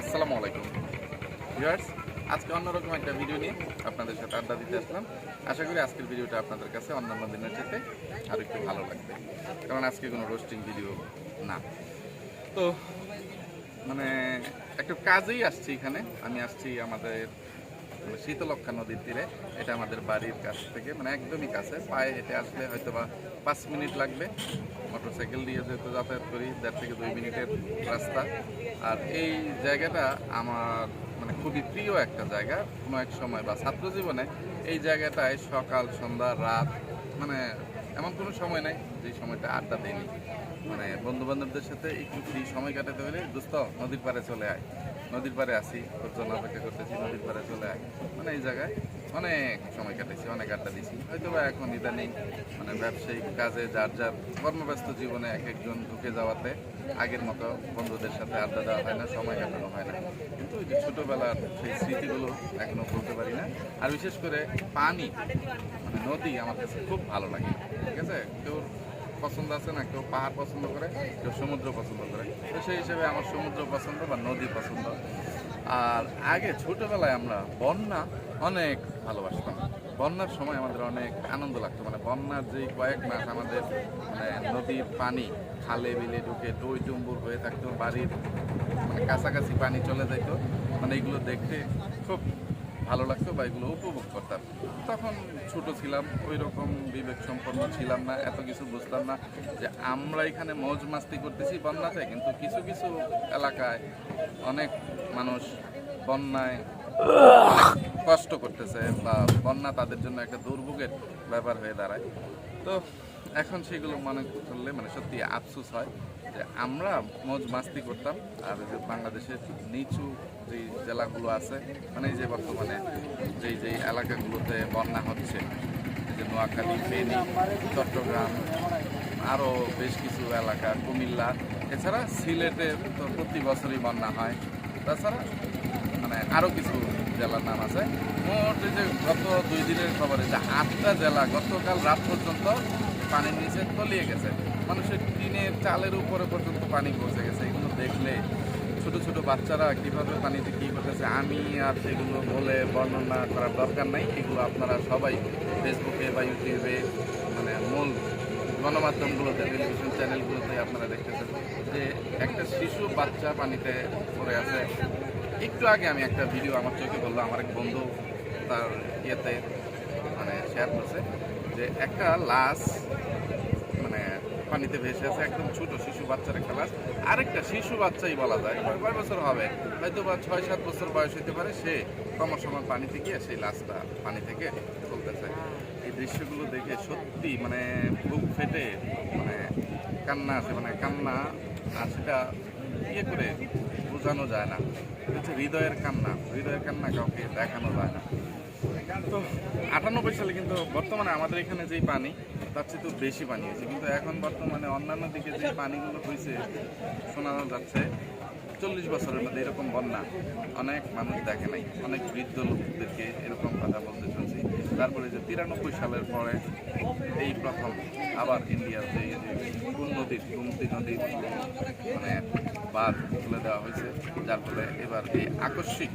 আসসালামু আলাইকুম। ভিউয়ার্স, আজকে অন্যরকম একটা ভিডিও নিয়ে আপনাদের সাথে আড্ডা দিতে আসলাম। আশা করি আজকের ভিডিওটা আপনাদের কাছে অন্যান্য দিনের সাথে আর একটু ভালো লাগবে। কারণ আজকে কোনো রোস্টিং ভিডিও না। তো মানে একটু কাজেই আসছি এখানে। আমি আসছি আমাদের শীতলক্ষা নদীর তীরে, এটা আমাদের বাড়ির কাছ থেকে মানে একদমই কাছে, পায়ে হেঁটে আসলে হয়তো বা পাঁচ মিনিট লাগবে। মোটরসাইকেল দিয়ে যেহেতু যাতায়াত করি, দেড় থেকে দুই মিনিটের রাস্তা। আর এই জায়গাটা আমার মানে খুবই প্রিয় একটা জায়গা। কোনো এক সময় বা ছাত্র জীবনে এই জায়গাটায় সকাল, সন্ধ্যা, রাত মানে এমন কোনো সময় নাই যে সময়টা আড্ডা দেয়নি। মানে বন্ধু বান্ধবদের সাথে একটু ফ্রি সময় কাটাতে হলে দোস্ত নদীর পাড়ে চলে আয়। নদীর পাড়ে আসি তোর জন্য অপেক্ষা করতেছি, নদীর পাড়ে চলে আয়। মানে এই জায়গায় অনেক সময় কাটেছি অনেক আড্ডা দিছি। হয়তো বা এখন ইদানিং মানে ব্যবসায়িক কাজে যার যার কর্মব্যস্ত জীবনে এক একজন ঢুকে যাওয়াতে আগের মতো বন্ধুদের সাথে আড্ডা দেওয়া হয় না, সময় কাটানো হয় না। কিন্তু ওই যে ছোটোবেলার সেই স্মৃতিগুলো এখনও বলতে পারি না। আর বিশেষ করে পানি মানে নদী আমার কাছে খুব ভালো লাগে, ঠিক আছে? কেউ পছন্দ আছে না, কেউ পাহাড় পছন্দ করে, কেউ সমুদ্র পছন্দ করে। তো সেই হিসেবে আমার সমুদ্র পছন্দ বা নদী পছন্দ। আর আগে ছোটবেলায় আমরা বন্যা অনেক ভালোবাসতাম। বন্যার সময় আমাদের অনেক আনন্দ লাগতো। মানে বন্যার যে কয়েক মাস আমাদের মানে নদীর পানি খালে বিলে ঢুকে টই টুম্বুর হয়ে থাকতো, বাড়ির মানে কাছাকাছি পানি চলে যাইতো। মানে এগুলো দেখতে খুব ভালো লাগতো বা এগুলো উপভোগ করতাম। তখন ছোট ছিলাম ওই রকম বিবেক সম্পন্ন ছিলাম না, এত কিছু বুঝতাম না যে আমরা এখানে মৌজ মাস্তি করতেছি বন্যাতে, কিন্তু কিছু কিছু এলাকায় অনেক মানুষ বন্যায় কষ্ট করতেছে বা বন্যা তাদের জন্য একটা দুর্ভোগের ব্যাপার হয়ে দাঁড়ায়। তো এখন সেগুলো মনে করলে মানে সত্যি আফসোস হয় যে আমরা মজ মাস্তি করতাম, আর বাংলাদেশের নিচু যে জেলাগুলো আছে মানে এই যে বর্তমানে যেই যেই এলাকাগুলোতে বন্যা হচ্ছে যে নোয়াখালী, ফেনী, চট্টগ্রাম, আরও বেশ কিছু এলাকা, কুমিল্লা, এছাড়া সিলেটে তো প্রতি বছরই বন্যা হয়। তাছাড়া মানে আরও কিছু জেলার নাম আছে। মোট যে গত দুই দিনের খবরে যে আটটা জেলা গতকাল রাত পর্যন্ত পানির নিচে তলিয়ে গেছে। মানুষের টিনের চালের উপরে পর্যন্ত পানি পৌঁছে গেছে। এগুলো দেখলে ছোট ছোট বাচ্চারা কীভাবে পানিতে কী করতেছে, আমি আর সেগুলো বলে বর্ণনা করার দরকার নাই। এগুলো আপনারা সবাই ফেসবুকে বা ইউটিউবে মানে মূল গণমাধ্যমগুলোতে, টেলিভিশন চ্যানেলগুলোতে আপনারা দেখতেছেন যে একটা শিশু বাচ্চা পানিতে পড়ে আছে। একটু আগে আমি একটা ভিডিও আমার চোখে বলল আমার এক বন্ধু তার ইয়েতে মানে শেয়ার করছে যে একটা লাশ পানিতে ভেসে আছে, একদম ছোট শিশু বাচ্চার একটা আরেকটা শিশু বাচ্চাই বলা যায়। কয় বছর হবে? হয়তো বা ছয় সাত বছর বয়স হতে পারে, সে কমার সময় পানিতে গিয়ে সেই লাশটা পানি থেকে তুলতেছে। এই দৃশ্যগুলো দেখে সত্যি মানে বুক ফেটে মানে কান্না আসে মানে কান্না আর সেটা ইয়ে করে বোঝানো যায় না। হচ্ছে হৃদয়ের কান্না হৃদয়ের কান্না কাউকে দেখানো যায় না। তো আটানব্বই সালে কিন্তু বর্তমানে আমাদের এখানে যেই পানি, তার চেয়ে তো বেশি পানি হয়েছে। কিন্তু এখন বর্তমানে অন্যান্য দিকে যে পানিগুলো হয়েছে শোনানো যাচ্ছে, চল্লিশ বছরের মধ্যে এরকম বন্যা। অনেক মানুষ দেখে নাই, অনেক বৃদ্ধ লোকদেরকে এরকম কথা বলতে শুনছি। তারপরে যে তিরানব্বই সালের পরে এই প্রথম আবার এই যে কোন নদীর গোমতী নদীর মানে বাঁধ খুলে দেওয়া হয়েছে, যার ফলে এবার এই আকস্মিক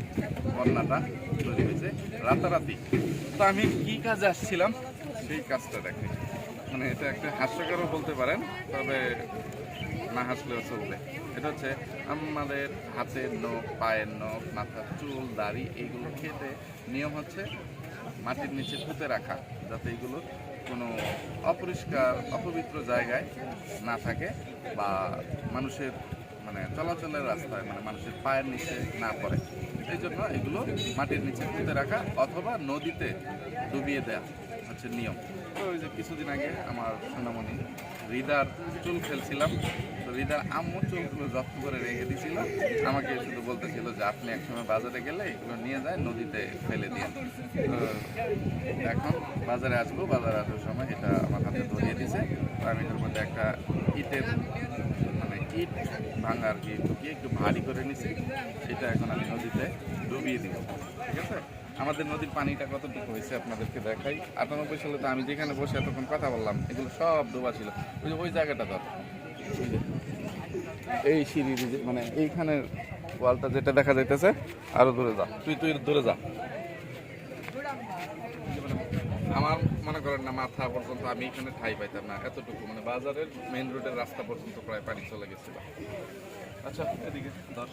বন্যাটা তৈরি হয়েছে রাতারাতি। তো আমি কি কাজে আসছিলাম? সেই কাজটা দেখে মানে এটা একটা হাস্যকরও বলতে পারেন, তবে না হাসলেও চলবে। এটা হচ্ছে আমাদের হাতের নখ, পায়ের নখ, মাথার চুল, দাড়ি, এইগুলো খেতে নিয়ম হচ্ছে মাটির নিচে পুঁতে রাখা, যাতে এগুলো কোনো অপরিষ্কার, অপবিত্র জায়গায় না থাকে বা মানুষের মানে চলাচলের রাস্তায় মানে মানুষের পায়ের নিচে না পড়ে। এই জন্য এগুলো মাটির নিচে পুঁতে রাখা অথবা নদীতে ডুবিয়ে দেওয়া হচ্ছে নিয়ম। তো ওই যে কিছুদিন আগে আমার সোনামণি হৃদার চুল খেলছিলাম। তো হৃদার আম্মু চুলগুলো যত্ন করে রেখে দিয়েছিল আমাকে শুধু বলতেছিল যে, আপনি একসময় বাজারে গেলে এগুলো নিয়ে যায়, নদীতে ফেলে দিয়ে। তো এখন বাজারে আসব, বাজারে আসার সময় এটা আমার হাতে ধরিয়ে দিছে। আমি এটার মধ্যে একটা ইটের মানে ইট ভাঙার কি একটু ভারী করে নিছি, সেটা এখন আমি নদীতে ডুবিয়ে দিব। ঠিক আছে? আমাদের নদীর পানিটা কতটুকু হয়েছে আপনাদেরকে দেখাই। আটানব্বই সালে তো আমি যেখানে বসে এতক্ষণ কথা বললাম, এগুলো সব ডোবা ছিল। ওই যে, ওই জায়গাটা ধর। এই সিঁড়ির যে- মানে এইখানের ওয়ালটা যেটা দেখা যাইতেছে, আরও দূরে যা। তুই তুই দূরে যা। আমার মনে করেন না, মাথা পর্যন্ত আমি এখানে ঠাই পাইতাম না। এতটুকু মানে বাজারের মেইন রোডের রাস্তা পর্যন্ত প্রায় পানি চলে গেছিল। আচ্ছা এদিকে ধর।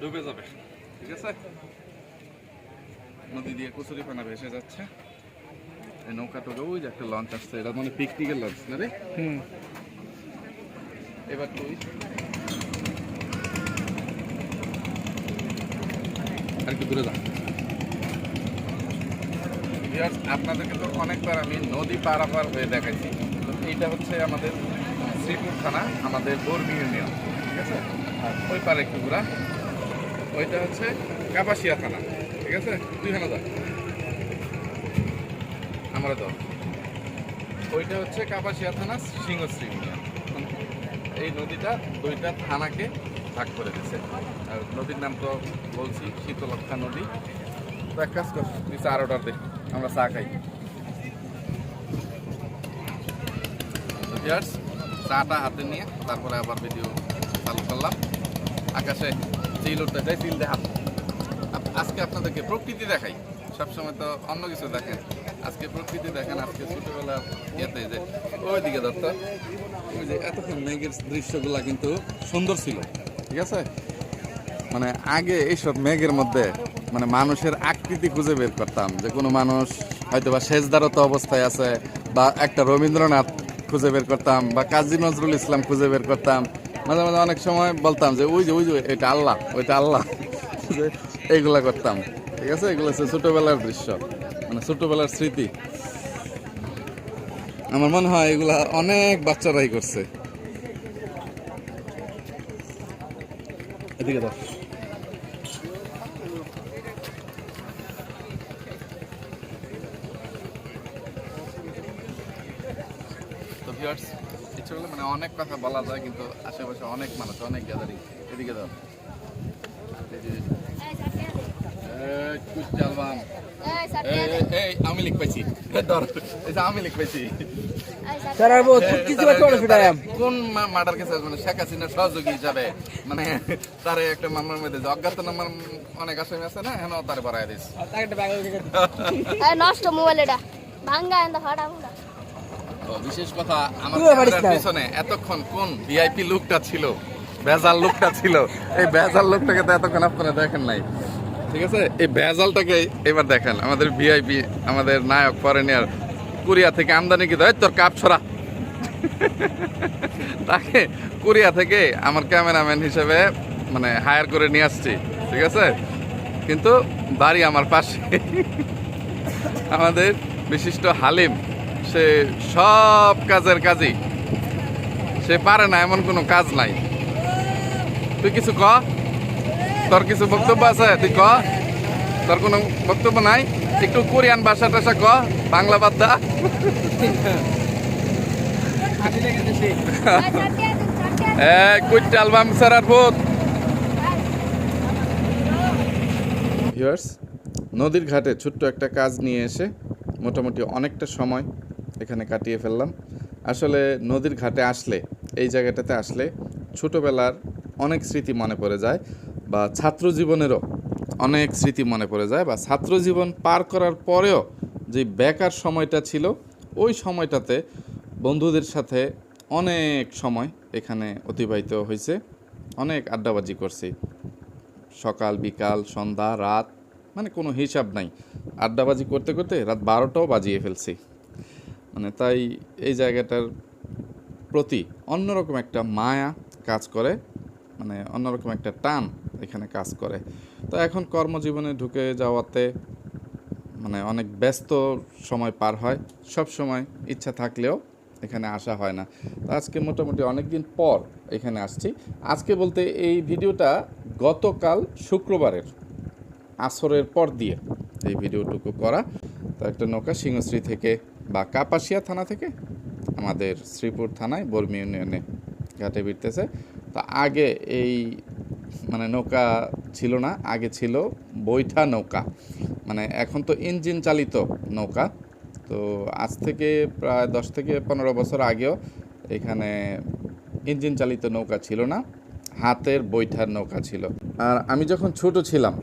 ডুবে যাবে ঠিক আছে? নদী দিয়ে কচুরি পানা ভেসে যাচ্ছে। এই নৌকা টোকা ওই যে একটা লঞ্চ আসছে এটা মানে পিকনিকের লঞ্চ না রে? হুম। এবার তুই। আর একটু দূরে যা। আপনাদেরকে তো অনেকবার আমি নদী পারাপার হয়ে দেখাইছি। তো এইটা হচ্ছে আমাদের শ্রীপুর থানা, আমাদের বর্মি ইউনিয়ন ঠিক আছে? আর ওই পারে ঘোরা। ওইটা হচ্ছে কাপাসিয়া থানা, ঠিক আছে? তুই হেনা আমরা তো ওইটা হচ্ছে কাপাসিয়া থানা, সিংহশ্রী ইউনিয়ন এই নদীটা দুইটা থানাকে ভাগ করে দিয়েছে। আর নদীর নাম তো বলছি শীতলক্ষা নদী। তো এক কাজ কর, তুই চার অর্ডার দে, আমরা চা খাই। চাটা হাতে নিয়ে তারপরে আবার ভিডিও চালু করলাম। আকাশে চিল উঠতে যায় চিল দেখা আজকে আপনাদেরকে প্রকৃতি দেখাই। সবসময় তো অন্য কিছু দেখেন। আজকে প্রকৃতি দেখেন, আজকে ছোটবেলার ইয়েতে যে ওইদিকে দত্ত ওই যে এতক্ষণ মেঘের দৃশ্যগুলা কিন্তু সুন্দর ছিল, ঠিক আছে? মানে আগে এইসব মেঘের মধ্যে মানে মানুষের আকৃতি খুঁজে বের করতাম যে কোনো মানুষ হয়তো বা শেষদারত অবস্থায় আছে বা একটা রবীন্দ্রনাথ খুঁজে বের করতাম, বা কাজী নজরুল ইসলাম খুঁজে বের করতাম। মাঝে মাঝে অনেক সময় বলতাম যে, ওই যে ওই যে, এটা আল্লাহ, ওইটা আল্লাহ। এইগুলা করতাম। ঠিক আছে? এগুলো হচ্ছে ছোটবেলার দৃশ্য মানে ছোটবেলার স্মৃতি। আমার মনে হয় এগুলা অনেক বাচ্চারাই করছে। এদিকে দাও। ভিউয়ার্স ইচ্ছে করলে মানে অনেক কথা বলা যায় কিন্তু আশেপাশে অনেক মানুষ অনেক গ্যাদারিং এদিকে দাও। আমি লিখ পাইছি। আমি লিখ পাইছি। কোন মার্ডার কেসে মানে শেখ হাসিনার সহযোগী হিসাবে। মানে তারে একটা মামলার মধ্যে অজ্ঞাত নাম্বার অনেক আসামি আছে না হেন তারে বাড়াই দিস নষ্ট মোবাইল এটা। ভাঙ্গা ফাটা বিশেষ কথা আমার। পিছনে এতক্ষণ কোন ভিআইপি লুকটা ছিল বেজাল লুকটা ছিল এই বেজাল লুকটাকে তো এতক্ষণ আপনারা দেখেন নাই। ঠিক আছে? এই বেজালটাকে এবার দেখেন আমাদের ভিআইপি আমাদের নায়ক ফরেনিয়ার কোরিয়া থেকে আমদানি কি দেয় তোর কাপ ছড়া। তাকে কোরিয়া থেকে আমার ক্যামেরাম্যান হিসেবে মানে হায়ার করে নিয়ে আসছি ঠিক আছে? কিন্তু বাড়ি আমার পাশে। আমাদের বিশিষ্ট হালিম সে সব কাজের কাজই। সে পারে না, এমন কোনো কাজ নাই। তুই কিছু ক? তোর কিছু বক্তব্য আছে? তুই ক? তোর কোনো বক্তব্য নাই? একটু কোরিয়ান ভাষা টাষা ক, বাংলা ভিউয়ার্স নদীর ঘাটে ছোট্ট একটা কাজ নিয়ে এসে মোটামুটি অনেকটা সময় এখানে কাটিয়ে ফেললাম। আসলে নদীর ঘাটে আসলে, এই জায়গাটাতে আসলে ছোটোবেলার অনেক স্মৃতি মনে পড়ে যায় বা ছাত্র জীবনেরও অনেক স্মৃতি মনে পড়ে যায় বা ছাত্র জীবন পার করার পরেও যে বেকার সময়টা ছিল, ওই সময়টাতে বন্ধুদের সাথে অনেক সময় এখানে অতিবাহিত হয়েছে, অনেক আড্ডাবাজি করছি। সকাল, বিকাল, সন্ধ্যা, রাত মানে কোনো হিসাব নাই। আড্ডাবাজি করতে করতে রাত বারোটাও বাজিয়ে ফেলছি। মানে তাই এই জায়গাটার প্রতি অন্যরকম একটা মায়া কাজ করে মানে অন্যরকম একটা টান এখানে কাজ করে। তো এখন কর্মজীবনে ঢুকে যাওয়াতে মানে অনেক ব্যস্ত সময় পার হয়, সব সময় ইচ্ছা থাকলেও এখানে আসা হয় না। তো আজকে মোটামুটি অনেক দিন পর এখানে আসছি। আজকে বলতে এই ভিডিওটা গতকাল শুক্রবারের আসরের পর দিয়ে এই ভিডিওটুকু করা। তো একটা নৌকা সিংহশ্রী থেকে বা কাপাসিয়া থানা থেকে আমাদের শ্রীপুর থানায় বর্মি ইউনিয়নে ঘাটে ফিরতেছে তা আগে এই মানে নৌকা ছিল না, আগে ছিল বৈঠা নৌকা। মানে এখন তো ইঞ্জিন চালিত নৌকা। তো আজ থেকে প্রায় দশ থেকে পনেরো বছর আগেও এখানে ইঞ্জিন চালিত নৌকা ছিল না, হাতের বৈঠার নৌকা ছিল। আর আমি যখন ছোট ছিলাম,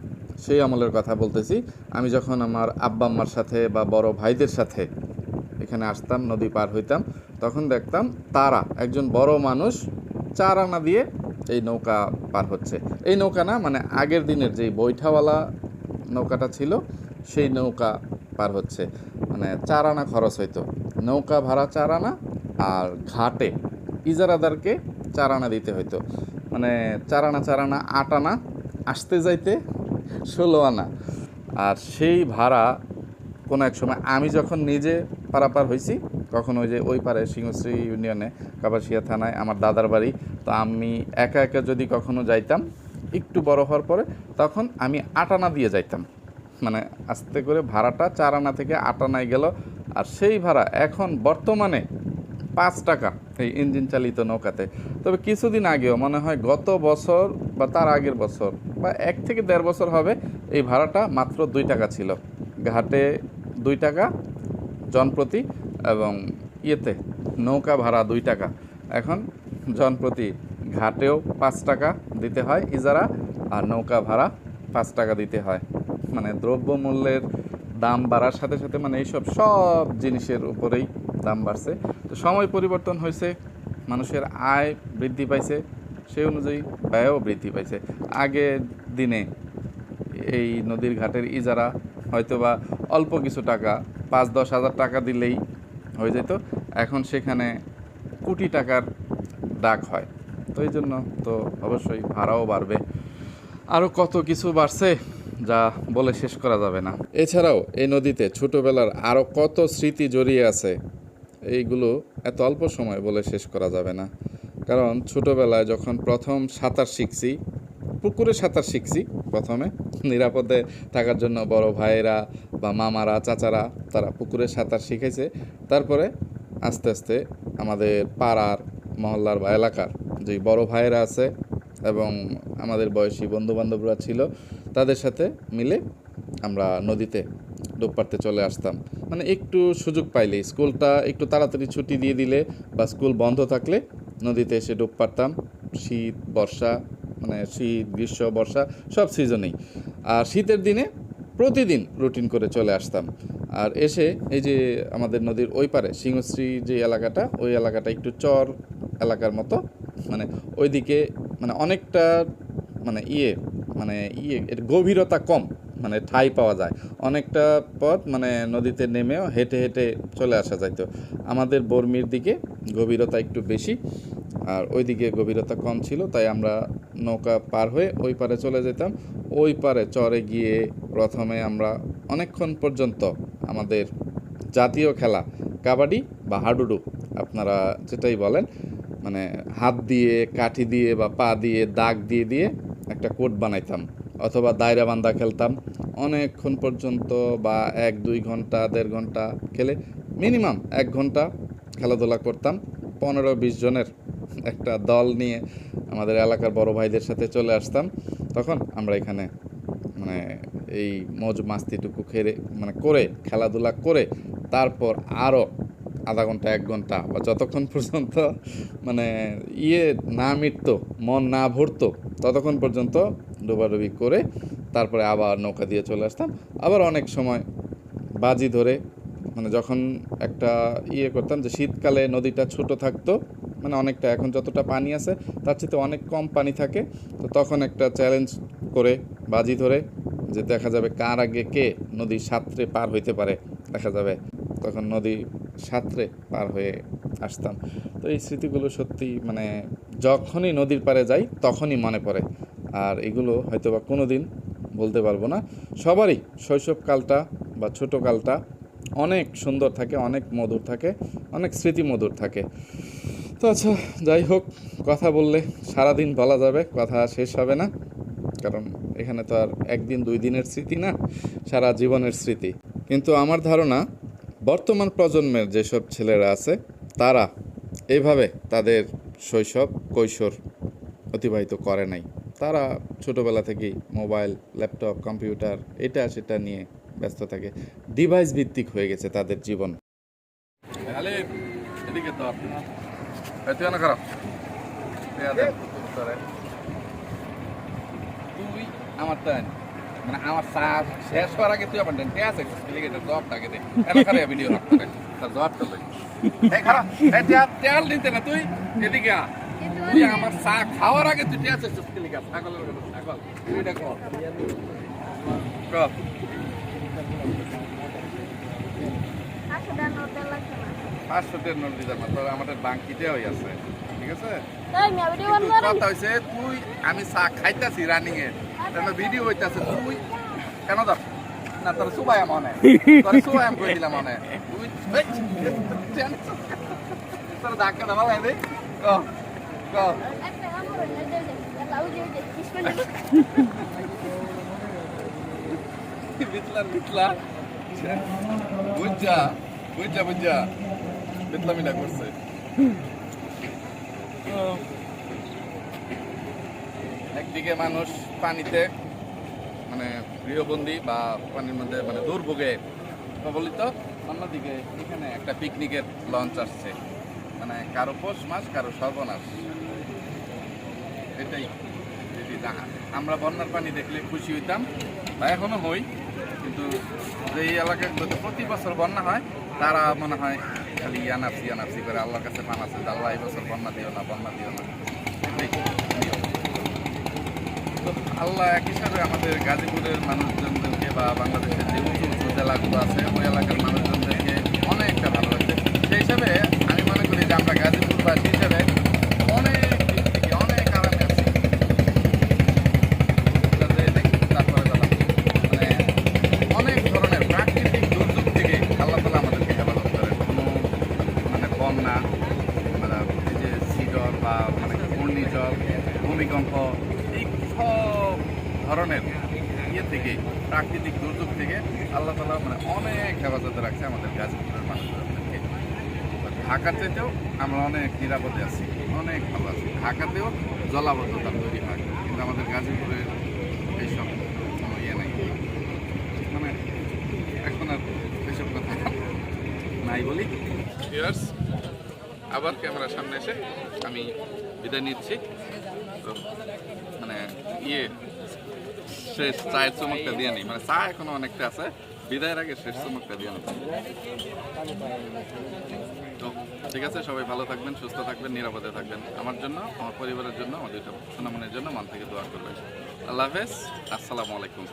সেই আমলের কথা বলতেছি, আমি যখন আমার আব্বা আম্মার সাথে বা বড় ভাইদের সাথে এখানে আসতাম, নদী পার হইতাম। তখন দেখতাম তারা, একজন বড় মানুষ, চার আনা দিয়ে এই নৌকা পার হচ্ছে। এই নৌকা না মানে আগের দিনের যেই বৈঠাওয়ালা নৌকাটা ছিল, সেই নৌকা পার হচ্ছে। মানে চার আনা খরচ হইতো। নৌকা ভাড়া চার আনা আর ঘাটে ইজারাদারকে চার আনা দিতে হইতো। মানে চার আনা চার আনা আট আনা আসতে যাইতে ষোলো আনা। আর সেই ভাড়া কোনো এক সময় আমি যখন নিজে পারাপার হয়েছি কখন ওই যে ওই পারে সিংহশ্রী ইউনিয়নে, কাপাসিয়া থানায় আমার দাদার বাড়ি। তো আমি একা একা যদি কখনো যাইতাম, একটু বড় হওয়ার পরে তখন আমি আট আনা দিয়ে যাইতাম। মানে আস্তে করে ভাড়াটা চার আনা থেকে আট আনায় গেল। আর সেই ভাড়া এখন বর্তমানে পাঁচ টাকা এই ইঞ্জিন চালিত নৌকাতে। তবে কিছুদিন আগেও মনে হয় গত বছর বা তার আগের বছর বা এক থেকে দেড় বছর হবে, এই ভাড়াটা মাত্র দুই টাকা ছিল। ঘাটে দুই টাকা জনপ্রতি এবং ইয়েতে নৌকা ভাড়া দুই টাকা। এখন জনপ্রতি ঘাটেও পাঁচ টাকা দিতে হয় ইজারা আর নৌকা ভাড়া পাঁচ টাকা দিতে হয়। মানে দ্রব্যমূল্যের দাম বাড়ার সাথে সাথে মানে এইসব সব জিনিসের উপরেই দাম বাড়ছে। তো সময় পরিবর্তন হয়েছে, মানুষের আয় বৃদ্ধি পাইছে, সেই অনুযায়ী ব্যয়ও বৃদ্ধি পাইছে। আগের দিনে এই নদীর ঘাটের ইজারা হয়তোবা অল্প কিছু টাকা পাঁচ দশ হাজার টাকা দিলেই হয়ে যেত। এখন সেখানে কোটি টাকার ডাক হয়। তো এই জন্য তো অবশ্যই ভাড়াও বাড়বে। আরও কত কিছু বাড়ছে যা বলে শেষ করা যাবে না। এছাড়াও এই নদীতে ছোটোবেলার আরও কত স্মৃতি জড়িয়ে আছে, এইগুলো এত অল্প সময় বলে শেষ করা যাবে না। কারণ ছোটোবেলায় যখন প্রথম সাঁতার শিখছি পুকুরে সাঁতার শিখছি প্রথমে। নিরাপদে থাকার জন্য বড় ভাইয়েরা বা মামারা, চাচারা তারা পুকুরে সাঁতার শিখেছে। তারপরে আস্তে আস্তে আমাদের পাড়ার মহল্লার বা এলাকার যে বড় ভাইয়েরা আছে এবং আমাদের বয়সী বন্ধুবান্ধবরা ছিল, তাদের সাথে মিলে আমরা নদীতে ডুব পাড়তে চলে আসতাম। মানে একটু সুযোগ পাইলে স্কুলটা একটু তাড়াতাড়ি ছুটি দিয়ে দিলে বা স্কুল বন্ধ থাকলে নদীতে এসে ডুব পারতাম শীত, বর্ষা মানে শীত, গ্রীষ্ম, বর্ষা সব সিজনেই। আর শীতের দিনে প্রতিদিন রুটিন করে চলে আসতাম। আর এসে এই যে আমাদের নদীর ওই পারে, সিংহশ্রী যে এলাকাটা, ওই এলাকাটা একটু চর এলাকার মতো মানে ওইদিকে মানে অনেকটা মানে ইয়ে মানে ইয়ে এর গভীরতা কম মানে ঠাই পাওয়া যায়। অনেকটা পথ মানে নদীতে নেমেও হেঁটে হেঁটে চলে আসা যাইতো। আমাদের বর্মির দিকে গভীরতা একটু বেশি। আর ওইদিকে গভীরতা কম ছিল, তাই আমরা নৌকা পার হয়ে ওই পারে চলে যেতাম। ওই পারে চরে গিয়ে প্রথমে আমরা অনেকক্ষণ পর্যন্ত আমাদের জাতীয় খেলা, কাবাডি বা হাডুডু, আপনারা যেটাই বলেন মানে হাত দিয়ে, কাঠি দিয়ে বা পা দিয়ে, দাগ দিয়ে দিয়ে একটা কোট বানাইতাম অথবা দায়রা বান্দা খেলতাম। অনেকক্ষণ পর্যন্ত বা এক, দুই ঘণ্টা, দেড় ঘণ্টা খেলে মিনিমাম এক ঘণ্টা খেলাধুলা করতাম। পনেরো, বিশ জনের একটা দল নিয়ে আমাদের এলাকার বড় ভাইদের সাথে চলে আসতাম। তখন আমরা এখানে মানে এই মজ মাস্তিটুকু খেলে মানে করে, খেলাধুলা করে, তারপর আরও আধা ঘণ্টা, এক ঘণ্টা বা যতক্ষণ পর্যন্ত মানে ইয়ে না মিটতো, মন না ভরতো, ততক্ষণ পর্যন্ত ডোবাডুবি করে তারপরে আবার নৌকা দিয়ে চলে আসতাম। আবার অনেক সময় বাজি ধরে মানে যখন একটা ইয়ে করতাম যে শীতকালে নদীটা ছোট থাকতো মানে অনেকটা, এখন যতটা পানি আছে, তার চেয়ে অনেক কম পানি থাকে। তো তখন একটা চ্যালেঞ্জ করে, বাজি ধরে, যে দেখা যাবে কার আগে কে নদী সাঁতরে পার হইতে পারে, দেখা যাবে। তখন নদী সাঁতরে পার হয়ে আসতাম। তো এই স্মৃতিগুলো সত্যি মানে যখনই নদীর পাড়ে যাই, তখনই মনে পড়ে। আর এগুলো হয়তো বা কোনো দিন বলতে পারব না। সবারই শৈশবকালটা বা ছোটোকালটা অনেক সুন্দর থাকে, অনেক মধুর থাকে, অনেক স্মৃতি মধুর থাকে। তো আচ্ছা যাই হোক, কথা বললে সারাদিন বলা যাবে, কথা শেষ হবে না। কারণ এখানে তো আর একদিন, দুই দিনের স্মৃতি না, সারা জীবনের স্মৃতি। কিন্তু আমার ধারণা, বর্তমান প্রজন্মের যেসব ছেলেরা আছে, তারা এইভাবে তাদের শৈশব, কৈশোর অতিবাহিত করে নাই। তারা ছোটোবেলা থেকেই মোবাইল, ল্যাপটপ, কম্পিউটার, এটা সেটা নিয়ে ব্যস্ত থাকে। ডিভাইস ভিত্তিক হয়ে গেছে তাদের জীবন। এদিকে তুই না খারাপ? তুই আমার তাই মানে আমার সার শেষ হওয়ার আগে তুই আমার ডেন্টে আছে? লিখে জবটা আগে দে। এনা খারাপ ভিডিও তার এই তেল তেল দিতে না তুই? এদিকে তুই আমার চা খাওয়ার আগে তুই টেস আছে? ছাগলের কথা ছাগল। তুই এটা কর। কর আসো পাঁচশো টেন নোট দিতে তবে আমাদের বাঙ্কিতে হয়ে আছে ঠিক আছে? কথা হয়েছে তুই আমি চা খাইতাছি রানিং এ কেন ভিডিও হইতাছে তুই কেন ধর? না তোর সুবাই মনে তোর সুবাই কই দিলাম মনে। তুই তোর ধাক্কা দেওয়া লাগে ক ক। বিতলা বিতলা বুঝা বুঝা বুঝা মিলা করছে। একদিকে মানুষ পানিতে মানে গৃহবন্দী বা পানির মধ্যে মানে দুর্ভোগে কবলিত অন্যদিকে এখানে একটা পিকনিকের লঞ্চ আসছে। মানে কারও পৌষ মাস, কারও সর্বনাশ। এটাই যদি আমরা বন্যার পানি দেখলে খুশি হইতাম বা এখনও হই। কিন্তু যে এই এলাকাগুলোতে প্রতি বছর বন্যা হয়, তারা মনে হয় খালি ইয়া নাফসি ইয়া নাফসি করে আল্লাহর কাছে পান আছে আল্লাহ এই বছর বন্যা দিও না, বন্যা দিও না। আল্লাহ একই সাথে আমাদের গাজীপুরের মানুষজনদেরকে বা বাংলাদেশের যে উঁচু উঁচু জেলাগুলো আছে, ওই এলাকার মানুষজনদেরকে অনেকটা ভালো লাগছে। সেই হিসাবে আমি মনে করি যে আমরা গাজীপুরবাসী হিসাবে অনেক দিক থেকে অনেক আরামে আছি যাতে দেখি তারপরে বেলা মানে অনেক ধরনের প্রাকৃতিক দুর্যোগ থেকে আল্লাহ তালা আমাদেরকে হেফাজত করে কোনো মানে বন্যা মানে এই যে সিডর বা মানে ঘূর্ণিঝড় ভূমিকম্প এই সব ধরনের ইয়ে থেকে প্রাকৃতিক দুর্যোগ থেকে আল্লাহ তালা মানে অনেক হেফাজতে রাখছে আমাদের গাজীপুরের মানুষজনদেরকে তো ঢাকার চাইতেও আমরা অনেক নিরাপদে আছি। অনেক ভালো আছি। ঢাকাতেও জলাবদ্ধতা তৈরি হয়, কিন্তু আমাদের গাজীপুরের এইসব ইয়ে নেই। মানে এখন আর এইসব কথা নাই বলি। আবার ক্যামেরার সামনে এসে আমি বিদায় নিচ্ছি। তো মানে ইয়ে শেষ চায়ের চমকটা দিয়ে নিই। মানে চা এখনও অনেকটা আছে। বিদায়ের আগে শেষ চমকটা দিয়ে তো, ঠিক আছে, সবাই ভালো থাকবেন, সুস্থ থাকবেন, নিরাপদে থাকবেন। আমার জন্য, আমার পরিবারের জন্য সুনামনের সোনামনের জন্য মান থেকে দোয়া করবেন। আল্লাহ হাফেজ, আসসালামু আলাইকুম।